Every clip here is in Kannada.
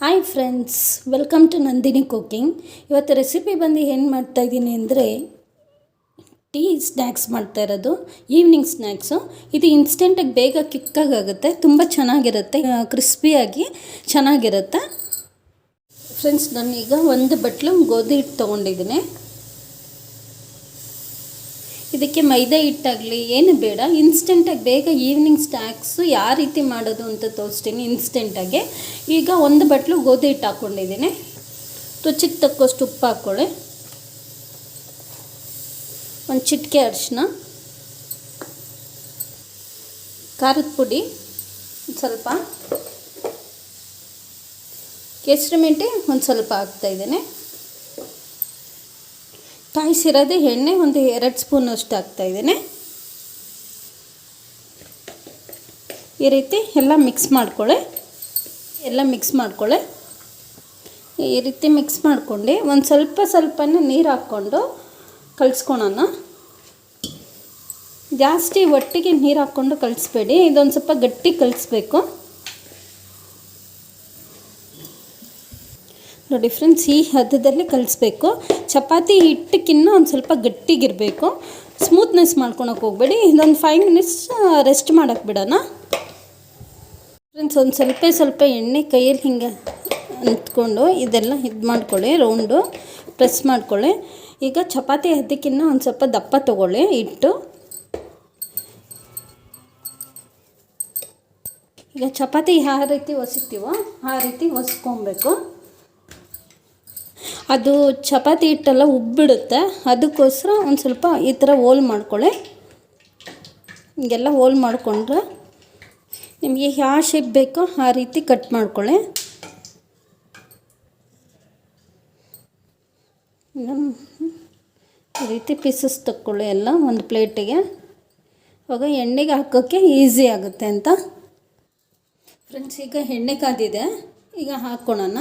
Hi friends welcome to Nandini cooking ಇವತ್ತು ರೆಸಿಪಿ ಬಂದು ಏನು ಮಾಡ್ತಾಯಿದ್ದೀನಿ ಅಂದರೆ ಟೀ ಸ್ನ್ಯಾಕ್ಸ್ ಮಾಡ್ತಾ ಇರೋದು ಈವ್ನಿಂಗ್ ಸ್ನ್ಯಾಕ್ಸು ಇದು ಇನ್ಸ್ಟೆಂಟಾಗಿ ಬೇಗ ಕಿಕ್ಕಾಗುತ್ತೆ ತುಂಬ ಚೆನ್ನಾಗಿರುತ್ತೆ ಕ್ರಿಸ್ಪಿಯಾಗಿ ಚೆನ್ನಾಗಿರುತ್ತೆ. ಫ್ರೆಂಡ್ಸ್ ನಾನೀಗ ಒಂದು ಬಟ್ಲು, ಗೋಧಿ ಹಿಟ್ಟು ತೊಗೊಂಡಿದ್ದೀನಿ. ಇದಕ್ಕೆ ಮೈದಾ ಹಿಟ್ಟಾಗಲಿ, ಏನು ಬೇಡ ಇನ್ಸ್ಟೆಂಟಾಗಿ ಬೇಗ ಈವ್ನಿಂಗ್ ಸ್ನ್ಯಾಕ್ಸು ಯಾವ ರೀತಿ ಮಾಡೋದು ಅಂತ ತೋರಿಸ್ತೀನಿ ಇನ್ಸ್ಟೆಂಟಾಗಿ ಈಗ ಒಂದು ಬಟ್ಲು ಗೋಧಿ ಹಿಟ್ಟು ಹಾಕ್ಕೊಂಡಿದ್ದೀನಿ ರುಚಿಗೆ ತಕ್ಕಷ್ಟು ಉಪ್ಪು ಹಾಕ್ಕೊಳ್ಳಿ. ಒಂದು ಚಿಟಿಕೆ ಅರಿಶಿನ. ಖಾರದ ಪುಡಿ ಸ್ವಲ್ಪ. ಕೇಸರಿ ಮೆಂಟೆ ಒಂದು ಸ್ವಲ್ಪ ಹಾಕ್ತಾಯಿದ್ದೇನೆ ಕಾಯಿಸಿರೋದೇ ಎಣ್ಣೆ, ಒಂದು ಎರಡು ಸ್ಪೂನ್ ಅಷ್ಟು ಹಾಕ್ತಾಯಿದ್ದೇನೆ ಈ ರೀತಿ ಎಲ್ಲ ಮಿಕ್ಸ್ ಮಾಡ್ಕೊಳ್ಳಿ. ಎಲ್ಲ ಮಿಕ್ಸ್ ಮಾಡ್ಕೊಳ್ಳಿ. ಈ ರೀತಿ ಮಿಕ್ಸ್ ಮಾಡ್ಕೊಂಡು ಒಂದು ಸ್ವಲ್ಪ ಸ್ವಲ್ಪನೇ ನೀರು ಹಾಕ್ಕೊಂಡು ಕಲಿಸ್ಕೊಳೋಣ. ಜಾಸ್ತಿ ಒಟ್ಟಿಗೆ ನೀರು ಹಾಕ್ಕೊಂಡು ಕಲಿಸ್ಬೇಡಿ, ಇದೊಂದು ಸ್ವಲ್ಪ ಗಟ್ಟಿ ಕಲಿಸ್ಬೇಕು. ನೋಡಿ ಫ್ರೆಂಡ್ಸ್, ಈ ಹದದಲ್ಲಿ ಕಲಿಸ್ಬೇಕು. ಚಪಾತಿ ಹಿಟ್ಟಕ್ಕಿನ್ನ ಒಂದು ಸ್ವಲ್ಪ ಗಟ್ಟಿಗಿರಬೇಕು. ಸ್ಮೂತ್ನೆಸ್ ಮಾಡ್ಕೊಳಕ್ಕೆ ಹೋಗಬೇಡಿ. ಇದೊಂದು ಫೈವ್ ಮಿನಿಟ್ಸ್ ರೆಸ್ಟ್ ಮಾಡೋಕ್ಕೆ ಬಿಡೋಣ. ಫ್ರೆಂಡ್ಸ್ ಒಂದು ಸ್ವಲ್ಪ ಸ್ವಲ್ಪ ಎಣ್ಣೆ ಕೈಯಲ್ಲಿ ಹಿಂಗೆ ಅಂತ್ಕೊಂಡು ಇದೆಲ್ಲ ಇದು ಮಾಡ್ಕೊಳ್ಳಿ ರೌಂಡು ಪ್ರೆಸ್ ಮಾಡ್ಕೊಳ್ಳಿ. ಈಗ ಚಪಾತಿ ಹದ್ದಕ್ಕಿನ್ನ ಒಂದು ಸ್ವಲ್ಪ ದಪ್ಪ ತೊಗೊಳ್ಳಿ, ಹಿಟ್ಟು. ಈಗ ಚಪಾತಿ ಯಾವ ರೀತಿ ಒಸಿತೀವೋ ಆ ರೀತಿ ಒಸ್ಕೊಬೇಕು. ಅದು ಚಪಾತಿ ಹಿಟ್ಟೆಲ್ಲ ಉಬ್ಬಿಡುತ್ತೆ. ಅದಕ್ಕೋಸ್ಕರ ಒಂದು ಸ್ವಲ್ಪ ಈ ಥರ ಹೋಲ್ ಮಾಡ್ಕೊಳ್ಳಿ. ಹೀಗೆಲ್ಲ ಹೋಲ್ ಮಾಡಿಕೊಂಡ್ರೆ ನಿಮಗೆ ಯಾವ ಶೇಪ್ ಬೇಕೋ ಆ ರೀತಿ ಕಟ್ ಮಾಡ್ಕೊಳ್ಳಿ. ಈ ರೀತಿ ಪೀಸಸ್ ತಕ್ಕೊಳ್ಳಿ ಎಲ್ಲ ಒಂದು ಪ್ಲೇಟಿಗೆ ಇವಾಗ ಎಣ್ಣೆಗೆ ಹಾಕೋಕ್ಕೆ ಈಸಿ ಆಗುತ್ತೆ ಅಂತ. ಫ್ರೆಂಡ್ಸ್ ಈಗ ಎಣ್ಣೆ ಕಾದಿದೆ. ಈಗ ಹಾಕ್ಕೊಳ್ಳೋಣ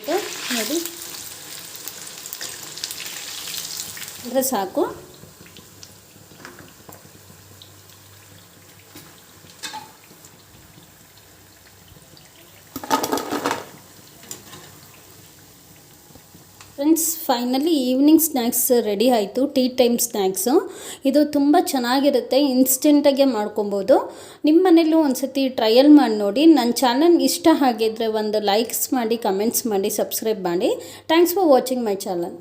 ಈಗ ನೋಡಿ. ಅಂದರೆ ಸಾಕು. Friends finally evening snacks ready ಆಯಿತು ಟೀ ಟೈಮ್ ಸ್ನ್ಯಾಕ್ಸು ಇದು ತುಂಬ ಚೆನ್ನಾಗಿರುತ್ತೆ ಇನ್ಸ್ಟೆಂಟಾಗೆ ಮಾಡ್ಕೊಬೋದು. ನಿಮ್ಮ ಮನೇಲೂ ಒಂದು ಸತಿ ಟ್ರಯಲ್ ಮಾಡಿ ನೋಡಿ. ನನ್ನ ಚಾನಲ್ ಇಷ್ಟ ಆಗಿದ್ದರೆ ಒಂದು ಲೈಕ್ಸ್ ಮಾಡಿ ಕಮೆಂಟ್ಸ್ ಮಾಡಿ ಸಬ್ಸ್ಕ್ರೈಬ್ ಮಾಡಿ. Thanks for watching my channel